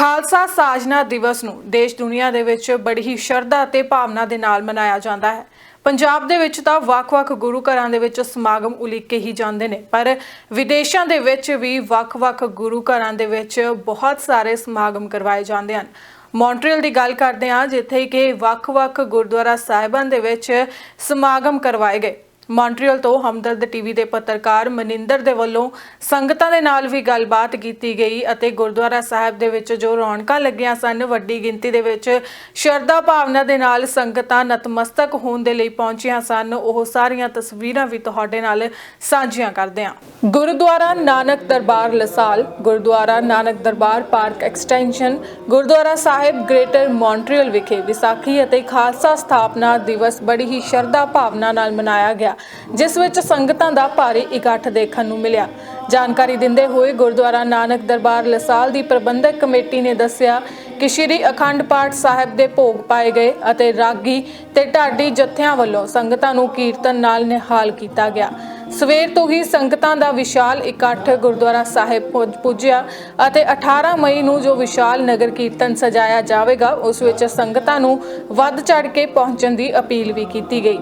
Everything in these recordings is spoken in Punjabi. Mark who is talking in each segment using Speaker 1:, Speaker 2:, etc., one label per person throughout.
Speaker 1: ਖਾਲਸਾ ਸਾਜਨਾ ਦਿਵਸ ਨੂੰ ਦੇਸ਼ ਦੁਨੀਆ ਦੇ ਵਿੱਚ ਬੜੀ ਹੀ ਸ਼ਰਧਾ ਅਤੇ ਭਾਵਨਾ ਦੇ ਨਾਲ ਮਨਾਇਆ ਜਾਂਦਾ ਹੈ। ਪੰਜਾਬ ਦੇ ਵਿੱਚ ਤਾਂ ਵੱਖ-ਵੱਖ ਗੁਰੂ ਘਰਾਂ ਦੇ ਵਿੱਚ ਸਮਾਗਮ ਉਲੀਕੇ ਹੀ ਜਾਂਦੇ ਨੇ, ਪਰ ਵਿਦੇਸ਼ਾਂ ਦੇ ਵਿੱਚ ਵੀ ਵੱਖ-ਵੱਖ ਗੁਰੂ ਘਰਾਂ ਦੇ ਵਿੱਚ ਬਹੁਤ ਸਾਰੇ ਸਮਾਗਮ ਕਰਵਾਏ ਜਾਂਦੇ ਹਨ। ਮੌਂਟਰੀਅਲ ਦੀ ਗੱਲ ਕਰਦੇ ਹਾਂ, ਜਿੱਥੇ ਕਿ ਵੱਖ-ਵੱਖ ਗੁਰਦੁਆਰਾ ਸਾਹਿਬਾਨ ਦੇ ਵਿੱਚ ਸਮਾਗਮ ਕਰਵਾਏ ਗਏ। ਮੌਂਟਰੀਅਲ ਤੋਂ ਹਮਦਰਦ ਟੀਵੀ ਦੇ ਪੱਤਰਕਾਰ ਮਨਿੰਦਰ ਦੇ ਵੱਲੋਂ ਸੰਗਤਾਂ ਦੇ ਨਾਲ ਵੀ ਗੱਲਬਾਤ ਕੀਤੀ ਗਈ ਅਤੇ ਗੁਰਦੁਆਰਾ ਸਾਹਿਬ ਦੇ ਵਿੱਚ ਜੋ ਰੌਣਕਾਂ ਲੱਗੀਆਂ ਸਨ, ਵੱਡੀ ਗਿਣਤੀ ਦੇ ਵਿੱਚ ਸ਼ਰਧਾ ਭਾਵਨਾ ਦੇ ਨਾਲ ਸੰਗਤਾਂ ਨਤਮਸਤਕ ਹੋਣ ਦੇ ਲਈ ਪਹੁੰਚੀਆਂ ਸਨ। ਉਹ ਸਾਰੀਆਂ ਤਸਵੀਰਾਂ ਵੀ ਤੁਹਾਡੇ ਨਾਲ ਸਾਂਝੀਆਂ ਕਰਦੇ ਹਾਂ Gurdwara Nanak Darbar LaSalle, Gurdwara Nanak Darbar Park Extension, Gurdwara Sahib Greater Montreal ਵਿਖੇ ਵਿਸਾਖੀ ਅਤੇ ਖਾਲਸਾ ਸਥਾਪਨਾ ਦਿਵਸ ਬੜੀ ਹੀ ਸ਼ਰਧਾ ਭਾਵਨਾ ਨਾਲ ਮਨਾਇਆ ਗਿਆ। ਜਿਸ ਵਿੱਚ ਸੰਗਤਾਂ ਦਾ ਭਾਰੀ ਇਕੱਠ ਦੇਖਣ ਨੂੰ ਮਿਲਿਆ। ਜਾਣਕਾਰੀ ਦਿੰਦੇ ਹੋਏ ਗੁਰਦੁਆਰਾ ਨਾਨਕ ਦਰਬਾਰ ਲਸਾਲ ਦੀ ਪ੍ਰਬੰਧਕ ਕਮੇਟੀ ਨੇ ਦੱਸਿਆ ਕਿ ਸ਼੍ਰੀ ਅਖੰਡ ਪਾਠ ਸਾਹਿਬ ਦੇ ਭੋਗ ਪਾਏ ਗਏ ਅਤੇ ਰਾਗੀ ਤੇ ਢਾਡੀ ਜਥਿਆਂ ਵੱਲੋਂ ਸੰਗਤਾਂ ਨੂੰ ਕੀਰਤਨ ਨਾਲ ਨਿਹਾਲ ਕੀਤਾ ਗਿਆ। ਸਵੇਰ ਤੋਂ ਹੀ ਸੰਗਤਾਂ ਦਾ ਵਿਸ਼ਾਲ ਇਕੱਠ ਗੁਰਦੁਆਰਾ ਸਾਹਿਬ ਪੁੱਜਿਆ ਅਤੇ 18 ਮਈ ਨੂੰ ਜੋ ਵਿਸ਼ਾਲ ਨਗਰ ਕੀਰਤਨ ਸਜਾਇਆ ਜਾਵੇਗਾ, ਉਸ ਵਿੱਚ ਸੰਗਤਾਂ ਨੂੰ ਵੱਧ ਚੜ ਕੇ ਪਹੁੰਚਣ ਦੀ ਅਪੀਲ ਵੀ ਕੀਤੀ ਗਈ।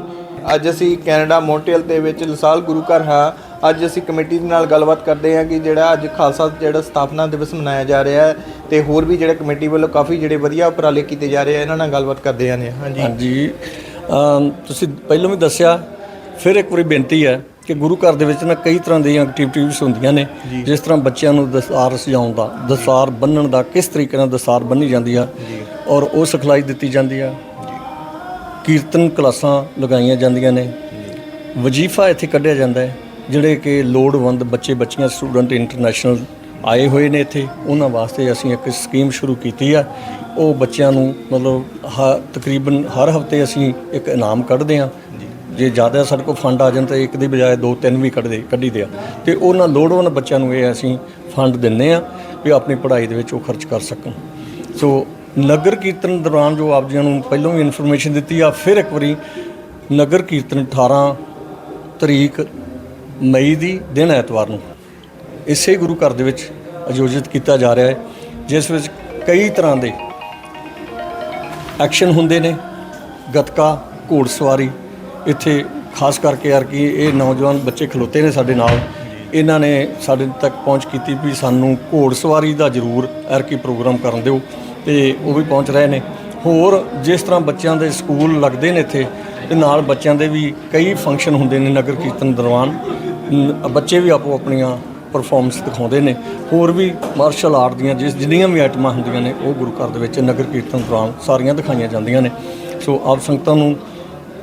Speaker 2: ਅੱਜ ਅਸੀਂ ਕੈਨੇਡਾ ਮੌਂਟਰੀਅਲ ਦੇ ਵਿੱਚ ਲਸਾਲ ਗੁਰੂ ਘਰ ਹਾਂ। ਅੱਜ ਅਸੀਂ ਕਮੇਟੀ ਦੇ ਨਾਲ ਗੱਲਬਾਤ ਕਰਦੇ ਹਾਂ ਕਿ ਜਿਹੜਾ ਅੱਜ ਖਾਲਸਾ ਜਿਹੜਾ ਸਥਾਪਨਾ ਦਿਵਸ ਮਨਾਇਆ ਜਾ ਰਿਹਾ ਹੈ ਤੇ ਹੋਰ ਵੀ ਜਿਹੜੇ ਕਮੇਟੀ ਵੱਲੋਂ ਕਾਫੀ ਜਿਹੜੇ ਵਧੀਆ ਉਪਰਾਲੇ ਕੀਤੇ ਜਾ ਰਹੇ ਆ ਇਹਨਾਂ ਨਾਲ ਗੱਲਬਾਤ ਕਰਦੇ ਹਾਂ ਨੇ ਹਾਂਜੀ।
Speaker 3: ਹਾਂਜੀ। ਤੁਸੀਂ ਪਹਿਲਾਂ ਵੀ ਦੱਸਿਆ ਫਿਰ ਇੱਕ ਵਾਰੀ ਬੇਨਤੀ ਹੈ ਕਿ ਗੁਰੂ ਘਰ ਦੇ ਵਿੱਚ ਨਾ ਕਈ ਤਰ੍ਹਾਂ ਦੀਆਂ ਐਕਟੀਵਿਟੀਜ਼ ਹੁੰਦੀਆਂ ਨੇ ਜਿਸ ਤਰ੍ਹਾਂ ਬੱਚਿਆਂ ਨੂੰ ਦਸਤਾਰ ਸਜਾਉਣ ਦਾ ਦਸਤਾਰ ਬੰਨਣ ਦਾ ਕਿਸ ਤਰੀਕੇ ਨਾਲ ਦਸਤਾਰ ਬੰਨੀ ਜਾਂਦੀ ਆ ਔਰ ਉਹ ਸਿਖਲਾਈ ਦਿੱਤੀ ਜਾਂਦੀ ਆ। ਕੀਰਤਨ ਕਲਾਸਾਂ ਲਗਾਈਆਂ ਜਾਂਦੀਆਂ ਨੇ। ਵਜ਼ੀਫਾ ਇੱਥੇ ਕੱਢਿਆ ਜਾਂਦਾ ਹੈ, ਜਿਹੜੇ ਕਿ ਲੋੜਵੰਦ ਬੱਚੇ, ਬੱਚੀਆਂ, ਸਟੂਡੈਂਟ ਇੰਟਰਨੈਸ਼ਨਲ ਆਏ ਹੋਏ ਨੇ ਇੱਥੇ। ਉਹਨਾਂ ਵਾਸਤੇ ਅਸੀਂ ਇੱਕ ਸਕੀਮ ਸ਼ੁਰੂ ਕੀਤੀ ਆ। ਉਹ ਬੱਚਿਆਂ ਨੂੰ ਮਤਲਬ ਹ- ਤਕਰੀਬਨ ਹਰ ਹਫ਼ਤੇ ਅਸੀਂ ਇੱਕ ਇਨਾਮ ਕੱਢਦੇ ਆ ਜੇ ਜ਼ਿਆਦਾ ਸਾਡੇ ਕੋਲ ਫੰਡ ਆ ਜਾਣ ਤਾਂ ਇੱਕ ਦੀ ਬਜਾਏ ਦੋ, ਤਿੰਨ ਵੀ ਕੱਢਦੇ ਕੱਢੀ ਦੇ ਆ। ਤੇ ਉਹਨਾਂ ਲੋੜਵੰਦ ਬੱਚਿਆਂ ਨੂੰ ਇਹ ਅਸੀਂ ਫੰਡ ਦਿੰਨੇ ਆ ਵੀ ਆਪਣੀ ਪੜ੍ਹਾਈ ਦੇ ਵਿੱਚ ਉਹ ਖਰਚ ਕਰ ਸਕਣ। ਸੋ ਨਗਰ ਕੀਰਤਨ ਦੌਰਾਨ ਜੋ ਆਪ ਜੀਆਂ ਨੂੰ ਪਹਿਲਾਂ ਵੀ ਇਨਫੋਰਮੇਸ਼ਨ ਦਿੱਤੀ ਆ, ਫਿਰ ਇੱਕ ਵਾਰੀ ਨਗਰ ਕੀਰਤਨ 18 ਤਰੀਕ ਮਈ ਦੀ ਦਿਨ ਐਤਵਾਰ ਨੂੰ ਇਸੇ ਗੁਰੂ ਘਰ ਦੇ ਵਿੱਚ ਆਯੋਜਿਤ ਕੀਤਾ ਜਾ ਰਿਹਾ ਹੈ, ਜਿਸ ਵਿੱਚ ਕਈ ਤਰ੍ਹਾਂ ਦੇ ਐਕਸ਼ਨ ਹੁੰਦੇ ਨੇ, ਗਤਕਾ ਘੋੜਸਵਾਰੀ ਇੱਥੇ ਖਾਸ ਕਰਕੇ ਯਾਰ ਕਿ ਇਹ ਨੌਜਵਾਨ ਬੱਚੇ ਖਲੋਤੇ ਨੇ ਸਾਡੇ ਨਾਲ, ਇਹਨਾਂ ਨੇ ਸਾਡੇ ਤੱਕ ਪਹੁੰਚ ਕੀਤੀ ਵੀ ਸਾਨੂੰ ਘੋੜਸਵਾਰੀ ਦਾ ਜ਼ਰੂਰ ਐਰਕੀ ਪ੍ਰੋਗਰਾਮ ਕਰਨ ਦਿਓ। ਤੇ ਉਹ ਵੀ ਪਹੁੰਚ ਰਹੇ ਨੇ। ਹੋਰ ਜਿਸ ਤਰ੍ਹਾਂ ਬੱਚਿਆਂ ਦੇ ਸਕੂਲ ਲੱਗਦੇ ਨੇ ਇੱਥੇ, ਤੇ ਨਾਲ ਬੱਚਿਆਂ ਦੇ ਵੀ ਕਈ ਫੰਕਸ਼ਨ ਹੁੰਦੇ ਨੇ ਨਗਰ ਕੀਰਤਨ ਦੌਰਾਨ। ਬੱਚੇ ਵੀ ਆਪੋ ਆਪਣੀਆਂ ਪਰਫਾਰਮੈਂਸ ਦਿਖਾਉਂਦੇ ਨੇ। ਹੋਰ ਵੀ ਮਾਰਸ਼ਲ ਆਰਟ ਦੀਆਂ ਜਿਸ, ਜਿੰਨੀਆਂ ਵੀ ਆਈਟਮਾਂ ਹੁੰਦੀਆਂ ਨੇ, ਉਹ ਗੁਰੂ ਘਰ ਦੇ ਵਿੱਚ ਨਗਰ ਕੀਰਤਨ ਦੌਰਾਨ ਸਾਰੀਆਂ ਦਿਖਾਈਆਂ ਜਾਂਦੀਆਂ ਨੇ। ਸੋ ਆਪ ਸੰਗਤਾਂ ਨੂੰ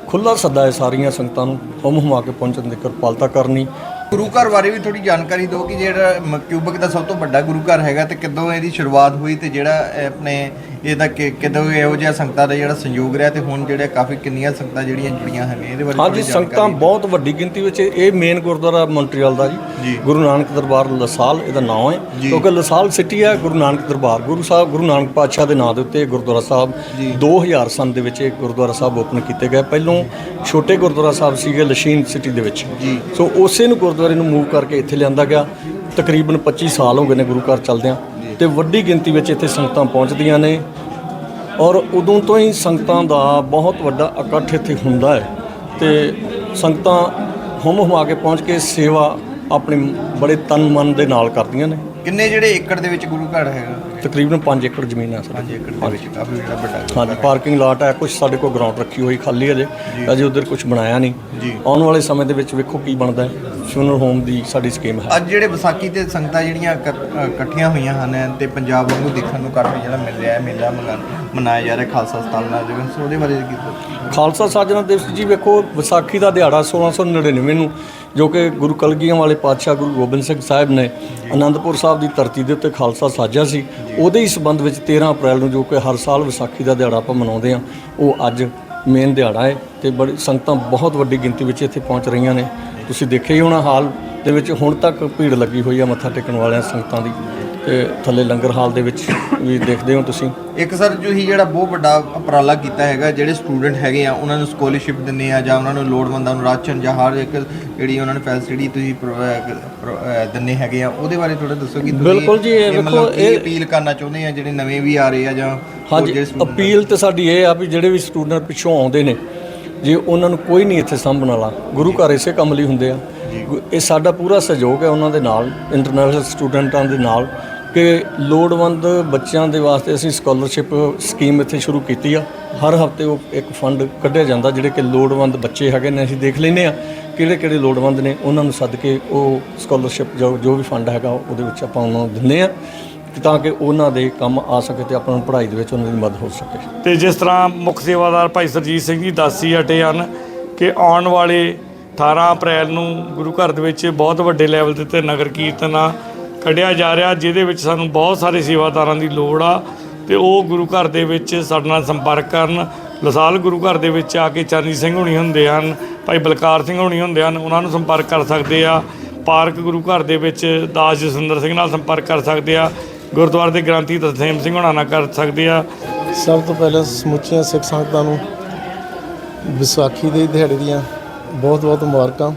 Speaker 3: ਖੁੱਲਾ ਸੱਦਾ ਹੈ ਸਾਰੀਆਂ ਸੰਗਤਾਂ ਨੂੰ ਹੁਮ ਹੁਮਾ ਕੇ ਪਹੁੰਚਣ ਦੀ ਕਿਰਪਾਲਤਾ ਕਰਨੀ।
Speaker 2: ਗੁਰੂ ਘਰ ਬਾਰੇ ਵੀ ਥੋੜੀ ਜਾਣਕਾਰੀ ਦਿਓ ਕਿ ਜਿਹੜਾ ਮ- ਕਿਊਬਕ ਦਾ ਸਭ ਤੋਂ ਵੱਡਾ ਗੁਰੂ ਘਰ ਹੈਗਾ ਤੇ ਕਦੋਂ ਇਹਦੀ ਸ਼ੁਰੂਆਤ ਹੋਈ ਤੇ ਜਿਹੜਾ ਆਪਣੇ ਇਹਦਾ ਕਿ- ਕਦੋਂ ਇਹੋ ਜਿਹਾ ਸੰਗਤਾਂ ਦਾ ਜਿਹੜਾ ਸੰਯੋਗ ਰਿਹਾ ਤੇ ਹੁਣ ਜਿਹੜੇ ਕਾਫੀ ਕਿੰਨੀਆਂ ਸੰਗਤਾਂ ਜਿਹੜੀਆਂ ਜੁੜੀਆਂ ਹਨ ਇਹਦੇ ਬਾਰੇ
Speaker 3: ਹਾਂਜੀ ਸੰਗਤਾਂ ਬਹੁਤ ਵੱਡੀ ਗਿਣਤੀ ਵਿੱਚ ਇਹ ਮੇਨ ਗੁਰਦੁਆਰਾ ਮੌਂਟਰੀਅਲ ਦਾ ਜੀ। ਗੁਰੂ ਨਾਨਕ ਦਰਬਾਰ ਲਸਾਲ ਇਹਦਾ ਨਾਮ ਹੈ। ਕਿਉਂਕਿ ਲਸਾਲ ਸਿਟੀ ਹੈ ਗੁਰੂ ਨਾਨਕ ਦਰਬਾਰ। ਗੁਰੂ ਸਾਹਿਬ ਗੁਰੂ ਨਾਨਕ ਪਾਤਸ਼ਾਹ ਦੇ ਨਾਂ ਦੇ ਉੱਤੇ ਗੁਰਦੁਆਰਾ ਸਾਹਿਬ 2000 ਸੰਨ ਦੇ ਵਿੱਚ ਇਹ ਗੁਰਦੁਆਰਾ ਸਾਹਿਬ ਓਪਨ ਕੀਤੇ ਗਏ। ਪਹਿਲੋਂ ਛੋਟੇ ਗੁਰਦੁਆਰਾ ਸਾਹਿਬ ਸੀਗੇ ਲਸ਼ੀਨ ਸਿਟੀ ਦੇ ਵਿੱਚ। ਸੋ ਉਸੇ ਨੂੰ ਗੁਰਦੁਆਰੇ ਨੂੰ ਮੂਵ ਕਰਕੇ ਇੱਥੇ ਲਿਆਂਦਾ ਗਿਆ। ਤਕਰੀਬਨ 25 ਸਾਲ ਹੋ ਗਏ ਨੇ ਗੁਰੂ ਘਰ ਚੱਲਦਿਆਂ। ਤੇ ਵੱਡੀ ਗਿਣਤੀ ਵਿੱਚ ਇੱਥੇ ਸੰਗਤਾਂ ਪਹੁੰਚਦੀਆਂ ਨੇ। ਔਰ ਉਦੋਂ ਤੋਂ ਹੀ ਸੰਗਤਾਂ ਦਾ ਬਹੁਤ ਵੱਡਾ ਇਕੱਠ ਇੱਥੇ ਹੁੰਦਾ ਹੈ ਤੇ ਸੰਗਤਾਂ ਹੁਮ ਹੁਮਾ ਕੇ ਪਹੁੰਚ ਕੇ ਸੇਵਾ ਆਪਣੇ ਬੜੇ ਤਨ ਮਨ ਦੇ ਨਾਲ ਕਰਦੀਆਂ ਨੇ।
Speaker 2: ਕਿੰਨੇ ਜਿਹੜੇ ਏਕੜ ਦੇ ਵਿੱਚ ਗੁਰੂ ਘਰ ਹੈਗਾ?
Speaker 3: ਤਕਰੀਬਨ 5 ਏਕੜ ਜ਼ਮੀਨ ਹੈ ਸਾਡੇ।
Speaker 2: 5 ਏਕੜ ਦੇ ਵਿੱਚ ਕਾਫੀ ਜਿਹੜਾ ਵੱਡਾ
Speaker 3: ਹਾਂਜੀ ਪਾਰਕਿੰਗ ਲਾਟ ਹੈ ਕੁਝ ਸਾਡੇ ਕੋਲ ਗਰਾਊਂਡ ਰੱਖੀ ਹੋਈ ਖਾਲੀ ਅਜੇ ਅਜੇ ਉਧਰ ਕੁਝ ਬਣਾਇਆ ਨਹੀਂ। ਆਉਣ ਵਾਲੇ ਸਮੇਂ ਦੇ ਵਿੱਚ ਵੇਖੋ ਕੀ ਬਣਦਾ ਹੈ। ਫਿਊਨਰ ਹੋਮ ਦੀ ਸਾਡੀ ਸਕੀਮ ਹੈ।
Speaker 2: ਅੱਜ ਜਿਹੜੇ ਵਿਸਾਖੀ ਤੇ ਸੰਗਤਾਂ ਜਿਹੜੀਆਂ ਇਕੱਠੀਆਂ ਹੋਈਆਂ ਹਨ ਤੇ ਪੰਜਾਬ ਵਾਂਗੂ ਦੇਖਣ ਨੂੰ ਕਾਫੀ ਜਿਹੜਾ ਮਿਲ ਰਿਹਾ ਹੈ ਮੇਲਾ ਮਨਾ- ਮਨਾਇਆ ਜਾ ਰਿਹਾ ਖਾਲਸਾ ਸਥਾਪਨਾ ਦਿਵਸ ਉਹਦੇ ਬਾਰੇ ਕੀ
Speaker 3: ਖਾਲਸਾ ਸਾਜਨਾ ਦਿਵਸ ਜੀ ਵੇਖੋ ਵਿਸਾਖੀ ਦਾ ਦਿਹਾੜਾ 1699 ਨੂੰ ਜੋ ਕਿ ਗੁਰੂ ਕਲਗੀਆਂ ਵਾਲੇ ਪਾਤਸ਼ਾਹ ਗੁਰੂ ਗੋਬਿੰਦ ਸਿੰਘ ਸਾਹਿਬ ਨੇ ਆਨੰਦਪੁਰ ਸਾਹਿਬ ਦੀ ਧਰਤੀ ਦੇ ਉੱਤੇ ਖਾਲਸਾ ਸਾਜਿਆ ਸੀ। ਉਹਦੇ ਹੀ ਸੰਬੰਧ ਵਿੱਚ 13 ਅਪ੍ਰੈਲ ਨੂੰ ਜੋ ਕਿ ਹਰ ਸਾਲ ਵਿਸਾਖੀ ਦਾ ਦਿਹਾੜਾ ਆਪਾਂ ਮਨਾਉਂਦੇ ਹਾਂ, ਉਹ ਅੱਜ ਮੇਨ ਦਿਹਾੜਾ ਹੈ ਤੇ ਬੜੀ ਸੰਗਤਾਂ ਬਹੁਤ ਵੱਡੀ ਗਿਣਤੀ ਵਿੱਚ ਇੱਥੇ ਪਹੁੰਚ ਰਹੀਆਂ ਨੇ। ਤੁਸੀਂ ਦੇਖਿਆ ਹੀ ਹੋਣਾ ਹਾਲ ਦੇ ਵਿੱਚ ਹੁਣ ਤੱਕ ਭੀੜ ਲੱਗੀ ਹੋਈ ਆ ਮੱਥਾ ਟੇਕਣ ਵਾਲਿਆਂ ਸੰਗਤਾਂ ਦੀ। ਤੇ ਥੱਲੇ ਲੰਗਰ ਹਾਲ ਦੇ ਵਿੱਚ ਵੀ ਦੇਖਦੇ ਹੋ ਤੁਸੀਂ?
Speaker 2: ਇੱਕ ਸਰ ਜੋ ਹੀ ਜਿਹੜਾ ਬਹੁਤ ਵੱਡਾ ਉਪਰਾਲਾ ਕੀਤਾ ਹੈਗਾ ਜਿਹੜੇ ਸਟੂਡੈਂਟ ਹੈਗੇ ਆ ਉਹਨਾਂ ਨੂੰ ਸਕਾਲਰਸ਼ਿਪ ਦਿੰਦੇ ਆ ਜਾਂ ਉਹਨਾਂ ਨੂੰ ਲੋੜਵੰਦਾਂ ਨੂੰ ਰਾਸ਼ਨ ਜਾਂ ਹਰ ਇੱਕ ਜਿਹੜੀ ਉਹਨਾਂ ਨੂੰ ਫੈਸਿਲਿਟੀ ਤੁਸੀਂ ਦਿੰਦੇ ਹੈਗੇ ਆ ਉਹਦੇ ਬਾਰੇ ਥੋੜਾ ਦੱਸੋ ਕਿ ਤੁਸੀਂ
Speaker 3: ਬਿਲਕੁਲ ਜੀ, ਇਹ ਵੇਖੋ, ਇਹ-
Speaker 2: ਅਪੀਲ ਕਰਨਾ ਚਾਹੁੰਦੇ ਆ ਜਿਹੜੇ ਨਵੇਂ ਵੀ ਆ ਰਹੇ ਆ ਜਾਂ
Speaker 3: ਹਾਂਜੀ? ਅਪੀਲ ਤੇ ਸਾਡੀ ਇਹ ਆ ਵੀ ਜਿਹੜੇ ਵੀ ਸਟੂਡੈਂਟ ਪਿੱਛੋਂ ਆਉਂਦੇ ਨੇ ਜੇ ਉਹਨਾਂ ਨੂੰ ਕੋਈ ਨਹੀਂ ਇੱਥੇ ਸਾਂਭਣ ਵਾਲਾ ਗੁਰੂ ਘਰ ਇਸੇ ਕੰਮ ਲਈ ਹੁੰਦੇ ਆ। ਇਹ ਸਾਡਾ ਪੂਰਾ ਸਹਿਯੋਗ ਹੈ ਉਹਨਾਂ ਦੇ ਨਾਲ ਇੰਟਰਨੈਸ਼ਨਲ ਸਟੂਡੈਂਟਾਂ ਦੇ ਨਾਲ ਕਿ ਲੋੜਵੰਦ ਬੱਚਿਆਂ ਦੇ ਵਾਸਤੇ ਅਸੀਂ ਸਕਾਲਰਸ਼ਿਪ ਸਕੀਮ ਇੱਥੇ ਸ਼ੁਰੂ ਕੀਤੀ ਆ। ਹਰ ਹਫ਼ਤੇ ਉਹ ਇੱਕ ਫੰਡ ਕੱਢਿਆ ਜਾਂਦਾ ਜਿਹੜੇ ਕਿ ਲੋੜਵੰਦ ਬੱਚੇ ਹੈਗੇ ਨੇ, ਅਸੀਂ ਦੇਖ ਲੈਂਦੇ ਆ ਕਿਹੜੇ ਕਿਹੜੇ ਲੋੜਵੰਦ ਨੇ, ਉਹਨਾਂ ਨੂੰ ਸੱਦ ਕੇ ਉਹ ਸਕਾਲਰਸ਼ਿਪ ਜੋ ਜੋ ਵੀ ਫੰਡ ਹੈਗਾ, ਉਹਦੇ ਵਿੱਚ ਆਪਾਂ ਉਹਨਾਂ ਨੂੰ ਦਿੰਦੇ ਆ ਤਾਂ ਕਿ ਉਹਨਾਂ ਦੇ ਕੰਮ ਆ ਸਕੇ ਤੇ ਆਪਾਂ ਨੂੰ ਪੜ੍ਹਾਈ ਦੇ ਵਿੱਚ ਉਹਨਾਂ ਦੀ ਮਦਦ ਹੋ ਸਕੇ।
Speaker 4: ਤੇ ਜਿਸ ਤਰ੍ਹਾਂ ਮੁੱਖ ਸੇਵਾਦਾਰ ਭਾਈ ਸਰਜੀਤ ਸਿੰਘ ਜੀ ਦਾਸੀ ਹਟੇ ਹਨ ਕਿ ਆਉਣ ਵਾਲੇ 18 ਅਪ੍ਰੈਲ ਨੂੰ ਗੁਰੂ ਘਰ ਦੇ ਵਿੱਚ ਬਹੁਤ ਵੱਡੇ ਲੈਵਲ ਦੇ ਤੇ ਨਗਰ ਕੀਰਤਨ ਆ ਕੱਢਿਆ ਜਾ ਰਿਹਾ, ਜਿਹਦੇ ਵਿੱਚ ਸਾਨੂੰ ਬਹੁਤ ਸਾਰੇ ਸੇਵਾਦਾਰਾਂ ਦੀ ਲੋੜ ਆ। ਤੇ ਉਹ ਗੁਰੂ ਘਰ ਦੇ ਵਿੱਚ ਸਾਡੇ ਨਾਲ ਸੰਪਰਕ ਕਰਨ। ਲਸਾਲ ਗੁਰੂ ਘਰ ਦੇ ਵਿੱਚ ਆ ਕੇ ਚਰਨਜੀਤ ਸਿੰਘ ਹੋਣੀ ਹੁੰਦੇ ਹਨ, ਭਾਈ ਬਲਕਾਰ ਸਿੰਘ ਹੋਣੀ ਹੁੰਦੇ ਹਨ, ਉਹਨਾਂ ਨੂੰ ਸੰਪਰਕ ਕਰ ਸਕਦੇ ਆ। ਪਾਰਕ ਗੁਰੂ ਘਰ ਦੇ ਵਿੱਚ ਦਾਸ ਜਸਵਿੰਦਰ ਸਿੰਘ ਨਾਲ ਸੰਪਰਕ ਕਰ ਸਕਦੇ ਆ। ਗੁਰਦੁਆਰੇ ਦੇ ਗ੍ਰੰਥੀ ਤਰਸੇਮ ਸਿੰਘ ਹੋਣਾ ਨਾਲ ਕਰ ਸਕਦੇ ਆ।
Speaker 5: ਸਭ ਤੋਂ ਪਹਿਲਾਂ ਸਮੁੱਚੀਆਂ ਸਿੱਖ ਸੰਗਤਾਂ ਨੂੰ ਵਿਸਾਖੀ ਦੇ ਦਿਹਾੜੇ ਦੀਆਂ ਬਹੁਤ ਬਹੁਤ ਮੁਬਾਰਕਾਂ।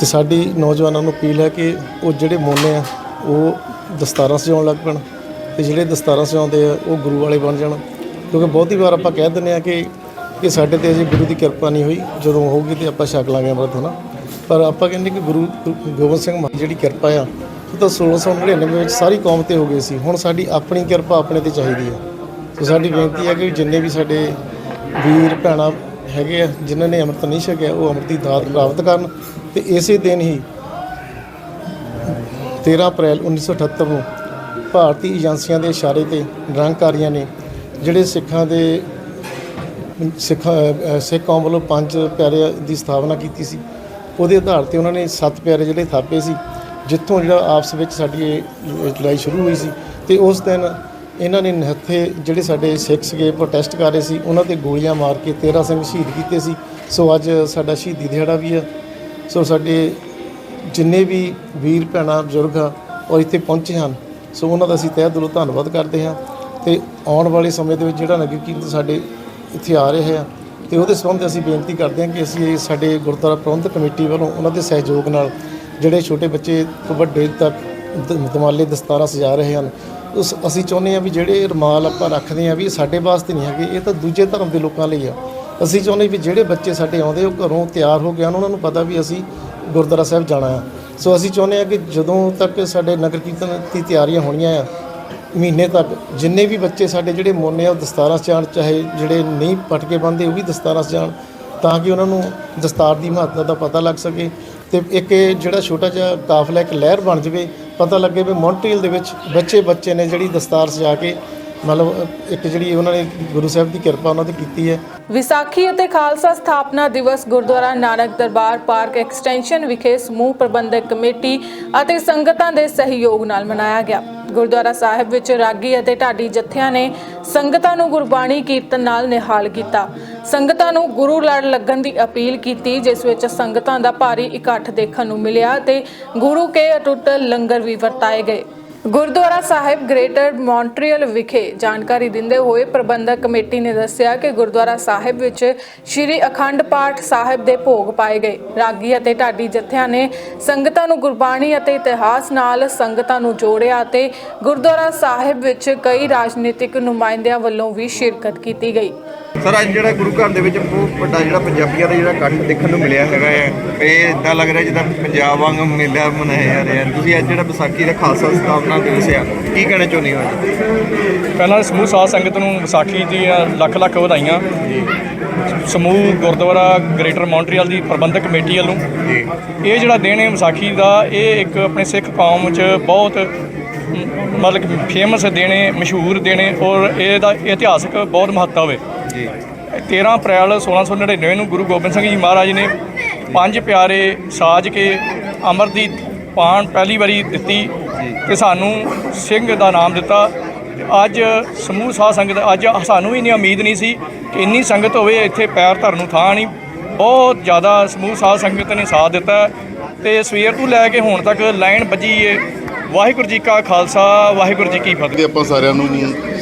Speaker 5: ਤੇ ਸਾਡੀ ਨੌਜਵਾਨਾਂ ਨੂੰ ਅਪੀਲ ਹੈ ਕਿ ਉਹ ਜਿਹੜੇ ਮੋਨੇ ਆ, ਉਹ ਦਸਤਾਰਾਂ ਸਜਾਉਣ ਲੱਗ ਪੈਣ ਤੇ ਜਿਹੜੇ ਦਸਤਾਰਾਂ ਸਜਾਉਂਦੇ ਆ, ਉਹ ਗੁਰੂ ਵਾਲੇ ਬਣ ਜਾਣ। ਕਿਉਂਕਿ ਬਹੁਤੀ ਵਾਰ ਆਪਾਂ ਕਹਿ ਦਿੰਦੇ ਆ ਕਿ ਕਿ ਸਾਡੇ ਤੇ ਅਜੇ ਗੁਰੂ ਦੀ ਕਿਰਪਾ ਨਹੀਂ ਹੋਈ, ਜਦੋਂ ਹੋਊਗੀ ਤੇ ਆਪਾਂ ਛਕ ਲਾਂਗੇ ਅੰਮ੍ਰਿਤ, ਹਨਾ? ਪਰ ਆਪਾਂ ਕਹਿੰਦੇ ਕਿ ਗੁਰੂ ਗੋਬਿੰਦ ਸਿੰਘ ਮਹਾਰਾਜ ਜਿਹੜੀ ਕਿਰਪਾ ਆ, ਉਹ ਤਾਂ 1699 ਵਿੱਚ ਸਾਰੀ ਕੌਮ ਤੇ ਹੋ ਗਈ ਸੀ। ਹੁਣ ਸਾਡੀ ਆਪਣੀ ਕਿਰਪਾ ਆਪਣੇ ਤੇ ਚਾਹੀਦੀ ਹੈ ਸੋ ਸਾਡੀ ਬੇਨਤੀ ਹੈ ਕਿ ਜਿੰਨੇ ਵੀ ਸਾਡੇ ਵੀਰ ਭੈਣਾਂ ਹੈਗੇ ਆ, ਜਿਨ੍ਹਾਂ ਨੇ ਅੰਮ੍ਰਿਤ ਨਹੀਂ ਛਕਿਆ, ਉਹ ਅੰਮ੍ਰਿਤ ਦੀ ਦਾਤ ਪ੍ਰਾਪਤ ਕਰਨ ਤੇ ਇਸੇ ਦਿਨ ਹੀ 13 ਅਪ੍ਰੈਲ 1978 ਨੂੰ ਭਾਰਤੀ ਏਜੰਸੀਆਂ ਦੇ ਇਸ਼ਾਰੇ ਤੇ ਨਿਰੰਕਾਰੀਆਂ ਨੇ, ਜਿਹੜੇ ਸਿੱਖਾਂ ਦੇ, ਸਿੱਖ ਸਿੱਖ ਕੌਮ ਵੱਲੋਂ ਪੰਜ ਪਿਆਰੇ ਦੀ ਸਥਾਪਨਾ ਕੀਤੀ ਸੀ। ਉਹਦੇ ਆਧਾਰ ਤੇ ਉਹਨਾਂ ਨੇ ਸੱਤ ਪਿਆਰੇ ਜਿਹੜੇ ਥਾਪੇ ਸੀ, ਜਿੱਥੋਂ ਜਿਹੜਾ ਆਪਸ ਵਿੱਚ ਸਾਡੀ ਇਹ ਲੜਾਈ ਸ਼ੁਰੂ ਹੋਈ ਸੀ। ਤੇ ਉਸ ਦਿਨ ਇਹਨਾਂ ਨੇ ਨਿਹੱਥੇ ਜਿਹੜੇ ਸਾਡੇ ਸਿੱਖ ਸੀਗੇ ਪ੍ਰੋਟੈਸਟ ਕਰ ਰਹੇ ਸੀ, ਉਹਨਾਂ ਤੇ ਗੋਲੀਆਂ ਮਾਰ ਕੇ 13 ਸਿੰਘ ਸ਼ਹੀਦ ਕੀਤੇ ਸੀ। ਸੋ ਅੱਜ ਸਾਡਾ ਸ਼ਹੀਦੀ ਦਿਹਾੜਾ ਵੀ ਆ ਸੋ ਸਾਡੇ ਜਿੰਨੇ ਵੀ ਵੀਰ ਭੈਣਾਂ, ਬਜ਼ੁਰਗ ਆ ਔਰ ਇੱਥੇ ਪਹੁੰਚੇ ਹਨ। ਸੋ ਉਹਨਾਂ ਦਾ ਅਸੀਂ ਤਹਿ ਦਿਲੋਂ ਧੰਨਵਾਦ ਕਰਦੇ ਹਾਂ ਤੇ ਆਉਣ ਵਾਲੇ ਸਮੇਂ ਦੇ ਵਿੱਚ ਜਿਹੜਾ ਨਗਰ ਕੀਰਤਨ ਸਾਡੇ ਇੱਥੇ ਆ ਰਹੇ ਆ ਤੇ ਉਹਦੇ ਸੰਬੰਧ ਅਸੀਂ ਬੇਨਤੀ ਕਰਦੇ ਹਾਂ ਕਿ ਅਸੀਂ ਇਹ ਸਾਡੇ ਗੁਰਦੁਆਰਾ ਪ੍ਰਬੰਧਕ ਕਮੇਟੀ ਵੱਲੋਂ ਉਹਨਾਂ ਦੇ ਸਹਿਯੋਗ ਨਾਲ ਜਿਹੜੇ ਛੋਟੇ ਬੱਚੇ ਤੋਂ ਵੱਡੇ ਤੱਕ ਦ- ਦਮਾਲੇ ਦਸਤਾਰਾਂ ਸਜਾ ਰਹੇ ਹਨ, ਉਸ ਅਸੀਂ ਚਾਹੁੰਦੇ ਹਾਂ ਵੀ ਜਿਹੜੇ ਰਮਾਲ ਆਪਾਂ ਰੱਖਦੇ ਹਾਂ ਵੀ ਇਹ ਸਾਡੇ ਵਾਸਤੇ ਨਹੀਂ ਹੈਗੇ, ਇਹ ਤਾਂ ਦੂਜੇ ਧਰਮ ਦੇ ਲੋਕਾਂ ਲਈ ਆ। ਅਸੀਂ ਚਾਹੁੰਦੇ ਵੀ ਜਿਹੜੇ ਬੱਚੇ ਸਾਡੇ ਆਉਂਦੇ, ਉਹ ਘਰੋਂ ਤਿਆਰ ਹੋ ਕੇ ਆਉਣ, ਉਹਨਾਂ ਨੂੰ ਪਤਾ ਵੀ ਅਸੀਂ ਗੁਰਦੁਆਰਾ ਸਾਹਿਬ ਜਾਣਾ ਆ। ਸੋ ਅਸੀਂ ਚਾਹੁੰਦੇ ਹਾਂ ਕਿ ਜਦੋਂ ਤੱਕ ਸਾਡੇ ਨਗਰ ਕੀਰਤਨ ਦੀ ਤਿਆਰੀਆਂ ਹੋਣੀਆਂ ਆ, ਮਹੀਨੇ ਤੱਕ ਜਿੰਨੇ ਵੀ ਬੱਚੇ ਸਾਡੇ ਜਿਹੜੇ ਮੋਨੇ ਆ, ਉਹ ਦਸਤਾਰਾਂ ਸਜਾਣ ਚਾਹੇ ਜਿਹੜੇ ਨਹੀਂ ਪਟਕੇ ਬੰਨ੍ਹਦੇ ਉਹ ਵੀ ਦਸਤਾਰਾਂ ਸਜਾਣ ਤਾਂ ਕਿ ਉਹਨਾਂ ਨੂੰ ਦਸਤਾਰ ਦੀ ਮਹੱਤਤਾ ਦਾ ਪਤਾ ਲੱਗ ਸਕੇ ਤੇ ਇੱਕ ਇਹ ਜਿਹੜਾ ਛੋਟਾ ਜਿਹਾ ਕਾਫਲਾ ਇੱਕ ਲਹਿਰ ਬਣ ਜਾਵੇ, ਪਤਾ ਲੱਗੇ ਵੀ ਮੌਂਟਰੀਅਲ ਦੇ ਵਿੱਚ ਬੱਚੇ ਬੱਚੇ ਨੇ ਜਿਹੜੀ ਦਸਤਾਰ ਸਜਾ ਕੇ ਮਤਲਬ, ਇੱਕ ਜਿਹੜੀ ਉਹਨਾਂ ਨੇ ਗੁਰੂ ਸਾਹਿਬ ਦੀ ਕਿਰਪਾ ਉਹਨਾਂ ਤੇ ਕੀਤੀ ਹੈ।
Speaker 1: ਵਿਸਾਖੀ ਅਤੇ ਖਾਲਸਾ ਸਥਾਪਨਾ ਦਿਵਸ ਗੁਰਦੁਆਰਾ ਨਾਨਕ ਦਰਬਾਰ ਪਾਰਕ ਐਕਸਟੈਂਸ਼ਨ ਵਿਖੇ ਸਮੂਹ ਪ੍ਰਬੰਧਕ ਕਮੇਟੀ ਅਤੇ ਸੰਗਤਾਂ ਦੇ ਸਹਿਯੋਗ ਨਾਲ ਮਨਾਇਆ ਗਿਆ। ਗੁਰਦੁਆਰਾ ਸਾਹਿਬ ਵਿੱਚ ਰਾਗੀ ਅਤੇ ਢਾਡੀ ਜਥਿਆਂ ਨੇ ਸੰਗਤਾਂ ਨੂੰ ਗੁਰਬਾਣੀ ਕੀਰਤਨ ਨਾਲ ਨਿਹਾਲ ਕੀਤਾ। ਸੰਗਤਾਂ ਨੂੰ ਗੁਰੂ ਲੜ ਲੱਗਣ ਦੀ ਅਪੀਲ ਕੀਤੀ, ਜਿਸ ਵਿੱਚ ਸੰਗਤਾਂ ਦਾ ਭਾਰੀ ਇਕੱਠ ਦੇਖਣ ਨੂੰ ਮਿਲਿਆ ਤੇ ਗੁਰੂ ਕੇ ਅਟੁੱਟ ਲੰਗਰ ਵੀ ਵਰਤਾਏ ਗਏ। ਗੁਰਦੁਆਰਾ ਸਾਹਿਬ ਗ੍ਰੇਟਰ ਮੌਂਟਰੀਅਲ ਵਿਖੇ ਜਾਣਕਾਰੀ ਦਿੰਦੇ ਹੋਏ ਪ੍ਰਬੰਧਕ ਕਮੇਟੀ ਨੇ ਦੱਸਿਆ ਕਿ ਗੁਰਦੁਆਰਾ ਸਾਹਿਬ ਵਿੱਚ ਸ੍ਰੀ ਅਖੰਡ ਪਾਠ ਸਾਹਿਬ ਦੇ ਭੋਗ ਪਾਏ ਗਏ। ਰਾਗੀ ਅਤੇ ਢਾਡੀ ਜਥਿਆਂ ਨੇ ਸੰਗਤਾਂ ਨੂੰ ਗੁਰਬਾਣੀ ਅਤੇ ਇਤਿਹਾਸ ਨਾਲ ਸੰਗਤਾਂ ਨੂੰ ਜੋੜਿਆ ਅਤੇ ਗੁਰਦੁਆਰਾ ਸਾਹਿਬ ਵਿੱਚ ਕਈ ਰਾਜਨੀਤਿਕ ਨੁਮਾਇੰਦਿਆਂ ਵੱਲੋਂ ਵੀ ਸ਼ਿਰਕਤ ਕੀਤੀ ਗਈ।
Speaker 2: ਸਰ, ਅੱਜ ਜਿਹੜਾ ਗੁਰੂ ਘਰ ਦੇ ਵਿੱਚ ਬਹੁਤ ਵੱਡਾ ਜਿਹੜਾ ਪੰਜਾਬੀਆਂ ਦਾ ਜਿਹੜਾ ਇਕੱਠ ਦੇਖਣ ਨੂੰ ਮਿਲਿਆ ਹੈਗਾ ਹੈ, ਇਹ ਇਦਾਂ ਲੱਗ ਰਿਹਾ ਜਿੱਦਾਂ ਪੰਜਾਬ ਵਾਂਗ ਮੇਲਾ ਮਨਾਇਆ ਜਾ ਰਿਹਾ ਤੁਸੀਂ ਅੱਜ ਜਿਹੜਾ ਵਿਸਾਖੀ ਦਾ ਖਾਲਸਾ ਸਥਾਪਨਾ ਦਿਵਸ ਆ। ਕੀ ਕਹਿਣਾ ਚਾਹੁੰਦੇ ਹੋ
Speaker 6: ਪਹਿਲਾਂ ਸਮੂਹ ਸਾਧ ਸੰਗਤ ਨੂੰ ਵਿਸਾਖੀ ਦੀਆਂ ਲੱਖ ਲੱਖ ਵਧਾਈਆਂ। ਸਮੂਹ ਗੁਰਦੁਆਰਾ ਗ੍ਰੇਟਰ ਮੌਂਟਰੀਅਲ ਦੀ ਪ੍ਰਬੰਧਕ ਕਮੇਟੀ ਵੱਲੋਂ।
Speaker 2: ਜੀ।
Speaker 6: ਇਹ ਜਿਹੜਾ ਦਿਨ ਹੈ ਵਿਸਾਖੀ ਦਾ ਇਹ ਇੱਕ ਆਪਣੇ ਸਿੱਖ ਕੌਮ 'ਚ ਬਹੁਤ ਮਤਲਬ ਫੇਮਸ ਦਿਨ ਹੈ ਮਸ਼ਹੂਰ ਦਿਨ ਹੈ ਔਰ ਇਹਦਾ ਇਤਿਹਾਸਕ ਬਹੁਤ ਮਹੱਤਵ ਹੈ।
Speaker 2: ਜੀ।
Speaker 6: 13 ਅਪ੍ਰੈਲ 1699 ਨੂੰ ਗੁਰੂ ਗੋਬਿੰਦ ਸਿੰਘ ਜੀ ਮਹਾਰਾਜ ਨੇ ਪੰਜ ਪਿਆਰੇ ਸਾਜ ਕੇ ਅਮਰ ਦੀ ਪਾਣ ਪਹਿਲੀ ਵਾਰੀ ਦਿੱਤੀ ਤੇ ਸਾਨੂੰ ਸਿੰਘ ਦਾ ਨਾਮ ਦਿੱਤਾ। ਅੱਜ ਸਮੂਹ ਸਾਧ ਸੰਗਤ ਅੱਜ ਸਾਨੂੰ ਵੀ ਇੰਨੀ ਉਮੀਦ ਨਹੀਂ ਸੀ ਕਿ ਇੰਨੀ ਸੰਗਤ ਹੋਵੇ ਇੱਥੇ ਪੈਰ ਧਰਨ ਨੂੰ ਥਾਂ ਨਹੀਂ। ਬਹੁਤ ਜ਼ਿਆਦਾ ਸਮੂਹ ਸਾਧ ਸੰਗਤ ਨੇ ਸਾਥ ਦਿੱਤਾ ਤੇ ਸਵੇਰ ਤੋਂ ਲੈ ਕੇ ਹੁਣ ਤੱਕ ਲਾਈਨ ਵੱਜੀ ਏ। ਵਾਹਿਗੁਰੂ ਜੀ ਕਾ ਖਾਲਸਾ ਵਾਹਿਗੁਰੂ ਜੀ ਕੀ ਫਤਿਹ।
Speaker 7: ਆਪਾਂ ਸਾਰਿਆਂ ਨੂੰ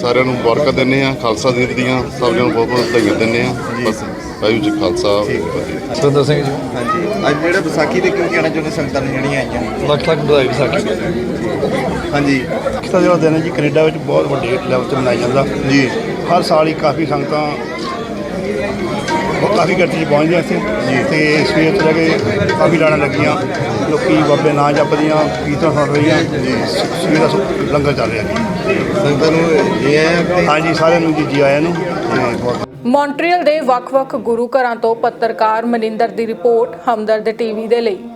Speaker 7: ਸਾਰਿਆਂ ਨੂੰ ਮੁਬਾਰਕਾਂ ਦਿੰਦੇ ਆ ਖਾਲਸਾ ਦਿਵਸ ਦੀਆਂ ਸਾਰਿਆਂ ਨੂੰ ਬਹੁਤ ਬਹੁਤ ਵਧਾਈਆਂ ਦਿੰਦੇ ਆ ਬਸ ਵਾਹਿਗੁਰੂ ਜੀ ਖਾਲਸਾ
Speaker 3: ਸੁੰਦਰ ਸਿੰਘ ਜੀ।
Speaker 2: ਹਾਂਜੀ। ਅੱਜ ਜਿਹੜਾ ਵਿਸਾਖੀ ਤੇ ਕਿਉਂ ਕਹਿਣਾ ਚਾਹੁੰਦੇ ਸੰਗਤਾਂ ਨੂੰ ਜਿਹੜੀਆਂ ਆਈਆਂ?
Speaker 3: ਲੱਖ ਲੱਖ ਵਧਾਈ ਵਿਸਾਖੀ।
Speaker 2: ਹਾਂਜੀ।
Speaker 8: ਦਾ ਜਿਹੜਾ ਦਿਨ ਹੈ ਜੀ ਕੈਨੇਡਾ ਵਿੱਚ ਬਹੁਤ ਵੱਡੇ ਲੈਵਲ ਤੇ ਮਨਾਇਆ ਜਾਂਦਾ। ਜੀ। ਹਰ ਸਾਲ ਹੀ ਕਾਫੀ ਸੰਗਤਾਂ ਬਹੁਤ ਕਾਫੀ ਗਿਣਤੀ 'ਚ ਪਹੁੰਚਦੀਆਂ ਇੱਥੇ। ਜੀ। ਤੇ ਸਵੇਰ ਤੋਂ ਲੈ ਕੇ ਕਾਫੀ ਲਾਣਾ ਲੱਗੀਆਂ। ਲੋਕੀ ਬਾਬੇ ਨਾਂ ਜਪਦੀਆਂ ਕੀਰਤਨ ਸੁਣ ਰਹੀਆਂ। ਜੀ। ਸਵੇਰ ਦਾ ਲੰਗਰ ਚੱਲ ਰਿਹਾ ਜੀ।
Speaker 2: ਸੰਗਤਾਂ ਨੂੰ ਇਹ ਹੈ
Speaker 8: ਹਾਂਜੀ ਸਾਰਿਆਂ ਨੂੰ ਜੀ ਜੀ ਆਇਆਂ ਨੂੰ। ਤੇ ਬਹੁਤ
Speaker 1: ਮੌਂਟਰੀਅਲ ਦੇ ਵੱਖ-ਵੱਖ ਗੁਰੂ ਘਰਾਂ ਤੋਂ ਪੱਤਰਕਾਰ ਮਨਿੰਦਰ ਦੀ ਰਿਪੋਰਟ ਹਮਦਰਦ ਟੀਵੀ ਦੇ ਲਈ।